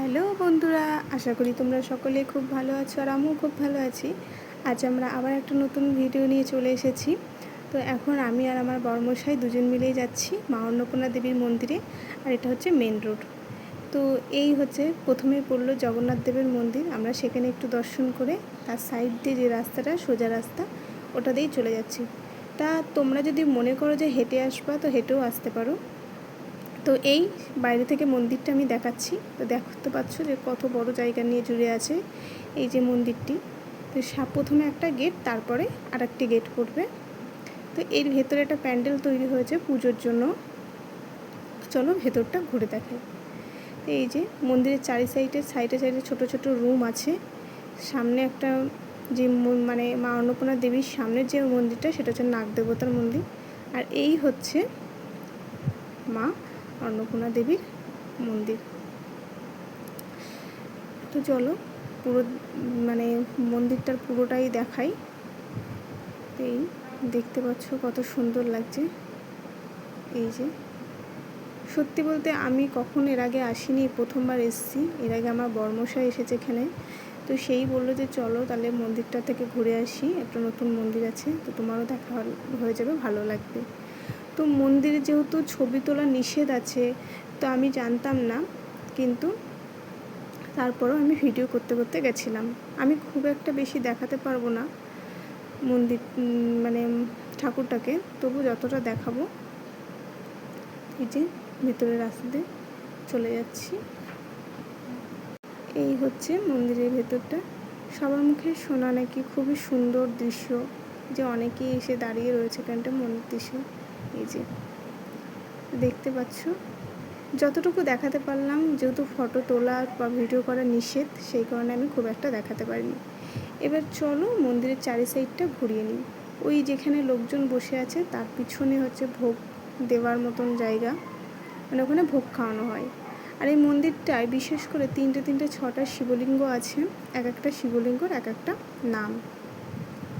Hello বন্ধুরা, আশা করি তোমরা সকলে খুব ভালো আছো আর আমিও খুব ভালো আছি। আজ আমরা আবার একটা নতুন ভিডিও নিয়ে চলে এসেছি। তো এখন আমি আর আমার বর্মশাই দুজন মিলেই যাচ্ছি মা অন্নপূর্ণা দেবীর মন্দিরে, আর এটা হচ্ছে মেন রোড তো এই হচ্ছে প্রথমে পড়ল জগন্নাথ দেবের মন্দির, আমরা সেখানে একটু দর্শন করে তার সাইড দিয়ে যে রাস্তাটা, সোজা রাস্তা, ওটা দিয়েই চলে যাচ্ছি। তা তোমরা যদি মনে করো যে হেঁটে আসবা, তো হেঁটেও আসতে পারো। তো এই বাইরে থেকে মন্দিরটা আমি দেখাচ্ছি। তো দেখতে পাচ্ছ যে কত বড় জায়গা নিয়ে জুড়ে আছে এই যে মন্দিরটি। তো প্রথমে একটা গেট, তারপরে আর একটি গেট করবে তো এর ভেতরে একটা প্যান্ডেল তৈরি হয়েছে পুজোর জন্য। চলো ভেতরটা ঘুরে দেখাই। তো এই যে মন্দিরের চারি সাইডে সাইডে সাইডে ছোট ছোট রুম আছে। সামনে একটা যে মানে মা অন্নপূর্ণা দেবীর সামনের যে মন্দিরটা, সেটা হচ্ছে নাগ দেবতার মন্দির। আর এই হচ্ছে মা অন্নপূর্ণা দেবীর মন্দির। তো চলো, পুরো মানে মন্দিরটার পুরোটাই দেখাই। এই দেখতে পাচ্ছ কত সুন্দর লাগছে। এই যে, সত্যি বলতে আমি কখন এর আগে আসিনি, প্রথমবার এসেছি। এর আগে আমার বর্মশা এসেছে এখানে। তো সেই বলল যে চলো তাহলে মন্দিরটা থেকে ঘুরে আসি, একটা নতুন মন্দির আছে। তো তোমারও দেখা হয়ে যাবে, ভালো লাগবে। তো মন্দিরে যেহেতু ছবি তোলা নিষেধ আছে, তো আমি জানতাম না। কিন্তু তারপরেও আমি ভিডিও করতে করতে গেছিলাম। আমি খুব একটা বেশি দেখাতে পারব না মন্দির মানে ঠাকুরটাকে। তবু যতটা দেখাবো, এই যে ভিতরের রাস্তাতে চলে যাচ্ছি। এই হচ্ছে মন্দিরের ভেতরটা। সবার মুখে শোনা নাকি খুবই সুন্দর দৃশ্য, যে অনেকেই এসে দাঁড়িয়ে রয়েছে এখানটা মন্দির দৃশ্য। এই যে, দেখতে পাচ্ছ? যতটুকু দেখাতে পারলাম, যেহেতু ফটো তোলা বা ভিডিও করা নিষেধ, সেই কারণে আমি খুব একটা দেখাতে পারিনি। এবার চলো মন্দিরের চারি সাইডটা ঘুরিয়ে নিই। ওই যেখানে লোকজন বসে আছে, তার পিছনে হচ্ছে ভোগ দেওয়ার মতন জায়গা। মানে ওখানে ভোগ খাওয়ানো হয়। আর এই মন্দিরটায় বিশেষ করে তিনটে তিনটে, ছটা শিবলিঙ্গ আছে। এক একটা শিবলিঙ্গর এক একটা নাম।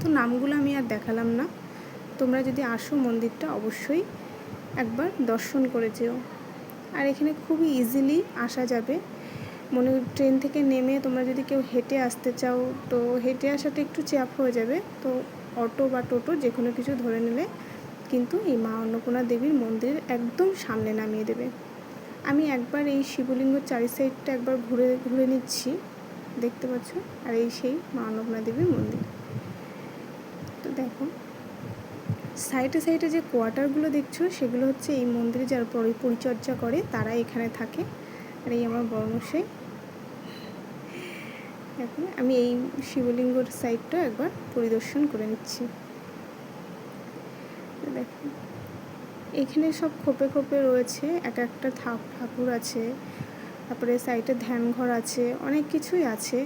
তো নামগুলো আমি আর দেখালাম না। তোমরা যদি আসো মন্দিরটা, অবশ্যই একবার দর্শন করে যেও। আর এখানে খুবই ইজিলি আসা যাবে। মনে ট্রেন থেকে নেমে তোমরা যদি কেউ হেঁটে আসতে চাও, তো হেঁটে আসাটা একটু চাপ হয়ে যাবে। তো অটো বা টোটো যে কোনো কিছু ধরে নিলে কিন্তু এই মা অন্নপূর্ণা দেবীর মন্দির একদম সামনে নামিয়ে দেবে। আমি একবার এই শিবলিঙ্গ চারি সাইডটা একবার ঘুরে ঘুরে নিচ্ছি। দেখতে পাচ্ছ? আর এই সেই মা অন্নপূর্ণা দেবীর মন্দির। তো দেখো সাইডে সাইডে যে কোয়ার্টারগুলো দেখছ, সেগুলো হচ্ছে এই মন্দিরে যারা পরিচর্যা করে, তারা এখানে থাকে। আর এই আমার বর্মশাই। এখন আমি এই শিবলিঙ্গর সাইডটা একবার পরিদর্শন করে নিচ্ছি। দেখো। এখানে সব খোপে খোপে রয়েছে, এক একটা ঠাকুর আছে। তারপরে সাইডে ধ্যান ঘর আছে, অনেক কিছুই আছে।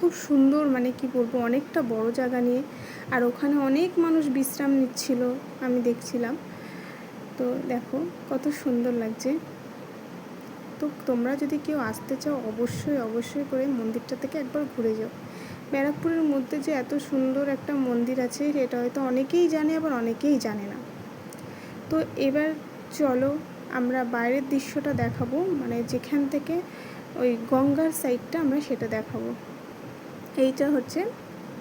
খুব সুন্দর মানে কি বলব, অনেকটা বড় জায়গা নিয়ে। আর ওখানে অনেক মানুষ বিশ্রাম নিচ্ছিল, আমি দেখছিলাম। তো দেখো, কত সুন্দর লাগছে। তো তোমরা যদি কেউ আসতে চাও, অবশ্যই অবশ্যই করে মন্দিরটা থেকে একবার ঘুরে যাও। ব্যারাকপুরের মধ্যে যে এত সুন্দর একটা মন্দির আছে, এটা হয়তো অনেকেই জানে, আবার অনেকেই জানে না। তো এবার চলো, আমরা বাইরের দৃশ্যটা দেখাবো। মানে যেখান থেকে ওই গঙ্গার সাইডটা আমরা সেটা দেখাবো। এইটা হচ্ছে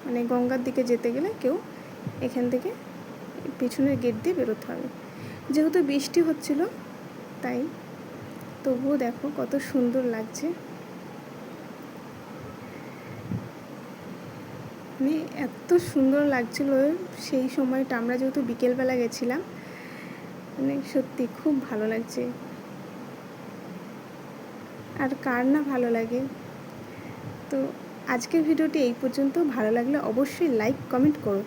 মানে গঙ্গার দিকে যেতে গেলে কেউ এখান থেকে পিছনের গেট দিয়ে বেরোতে হবে। যেহেতু বৃষ্টি হচ্ছিল, তাই তবুও দেখো কত সুন্দর লাগছে। মানে এত সুন্দর লাগছিল সেই সময়টা, আমরা যেহেতু বিকেলবেলা গেছিলাম মানে সত্যি খুব ভালো লাগছে। আর কার না ভালো লাগে? তো আজকের ভিডিওটি এই পর্যন্ত। ভালো লাগলে অবশ্যই লাইক কমেন্ট করো।